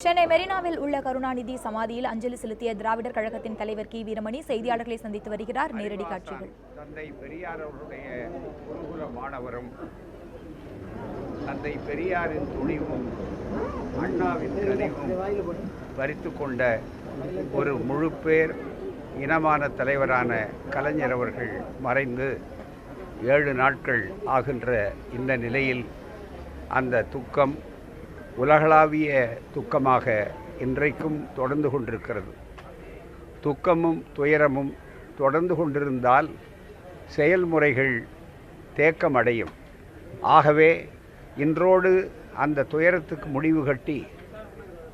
சென்னை மெரினாவில் உள்ள கருணாநிதி சமாதியில் அஞ்சலி செலுத்திய திராவிடர் கழகத்தின் தலைவர் கி. வீரமணி செய்தியாளர்களை சந்தித்து வருகிறார். நேரடி காட்சிகள். தந்தை பெரியார் அவருடைய குருகுல மாணவரும் தந்தை பெரியாரின் துணிவும் அண்ணாவின் கனிவும் பறித்து கொண்ட ஒரு முழு பேர் இனமான தலைவரான கலைஞர் அவர்கள் மறைந்து ஏழு நாட்கள் ஆகின்ற இந்த நிலையில் அந்த துக்கம் உலகளாவிய துக்கமாக இன்றைக்கும் தொடர்ந்து கொண்டிருக்கிறது. துக்கமும் துயரமும் தொடர்ந்து கொண்டிருந்தால் செயல்முறைகள் தேக்கமடையும். ஆகவே இன்றோடு அந்த துயரத்துக்கு முடிவு கட்டி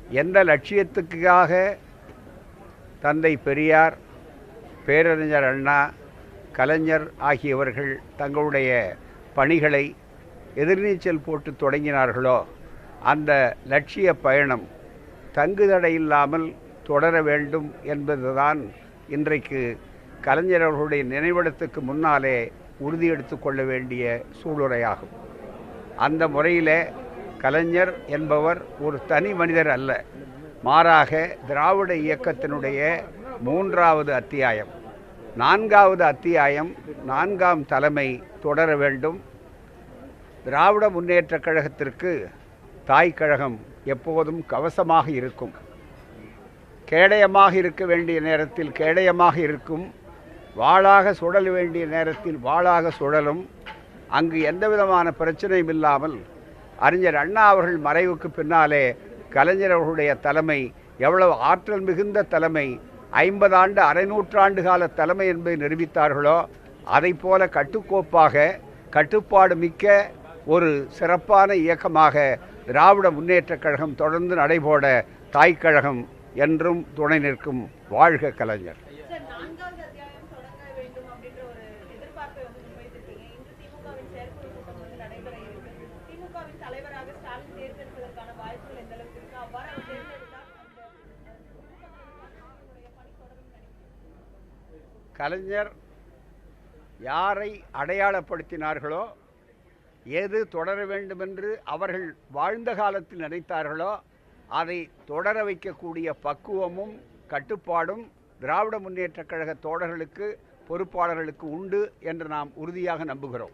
எந்த லட்சியத்துக்காக தந்தை பெரியார் பேரறிஞர் அண்ணா கலைஞர் ஆகியவர்கள் தங்களுடைய பணிகளை எதிர்நீச்சல் போட்டு தொடங்கினார்களோ அந்த லட்சிய பயணம் தங்குதடை இல்லாமல் தொடர வேண்டும் என்பதுதான் இன்றைக்கு கலைஞர் அவர்களுடைய நினைவிடத்துக்கு முன்னாலே உறுதி எடுத்து கொள்ள வேண்டிய சூளுரையாகும். அந்த முறையிலே கலைஞர் என்பவர் ஒரு தனி மனிதர் அல்ல. மாறாக திராவிட இயக்கத்தினுடைய மூன்றாவது அத்தியாயம் நான்காவது அத்தியாயம் நான்காம் தலைமை தொடர வேண்டும். திராவிட முன்னேற்றக் கழகத்திற்கு தாய் கழகம் எப்போதும் கவசமாக இருக்கும். கேடயமாக இருக்க வேண்டிய நேரத்தில் கேடயமாக இருக்கும். வாளாக சுழல வேண்டிய நேரத்தில் வாளாக சுழலும். அங்கு எந்த விதமான பிரச்சனையும் இல்லாமல் அறிஞர் அண்ணா அவர்கள் மறைவுக்கு பின்னாலே கலைஞர் அவர்களுடைய தலைமை எவ்வளவு ஆற்றல் மிகுந்த தலைமை ஐம்பது ஆண்டு அரை நூற்றாண்டு கால தலைமை என்பதை நிரூபித்தார்களோ அதை போல கட்டுக்கோப்பாக கட்டுப்பாடு மிக்க ஒரு சிறப்பான இயக்கமாக திராவிட முன்னேற்றக் கழகம் தொடர்ந்து நடைபோட தாய்க் கழகம் என்றும் துணை நிற்கும் வாழ்க கலைஞர். கலைஞர் யாரை அடையாளப்படுத்தினார்களோ எது தொடர வேண்டுமென்று அவர்கள் வாழ்ந்த காலத்தில் நினைத்தார்களோ அதை தொடர வைக்கக்கூடிய பக்குவமும் கட்டுப்பாடும் திராவிட முன்னேற்றக் கழக தோழர்களுக்கு பொறுப்பாளர்களுக்கு உண்டு என்று நாம் உறுதியாக நம்புகிறோம்.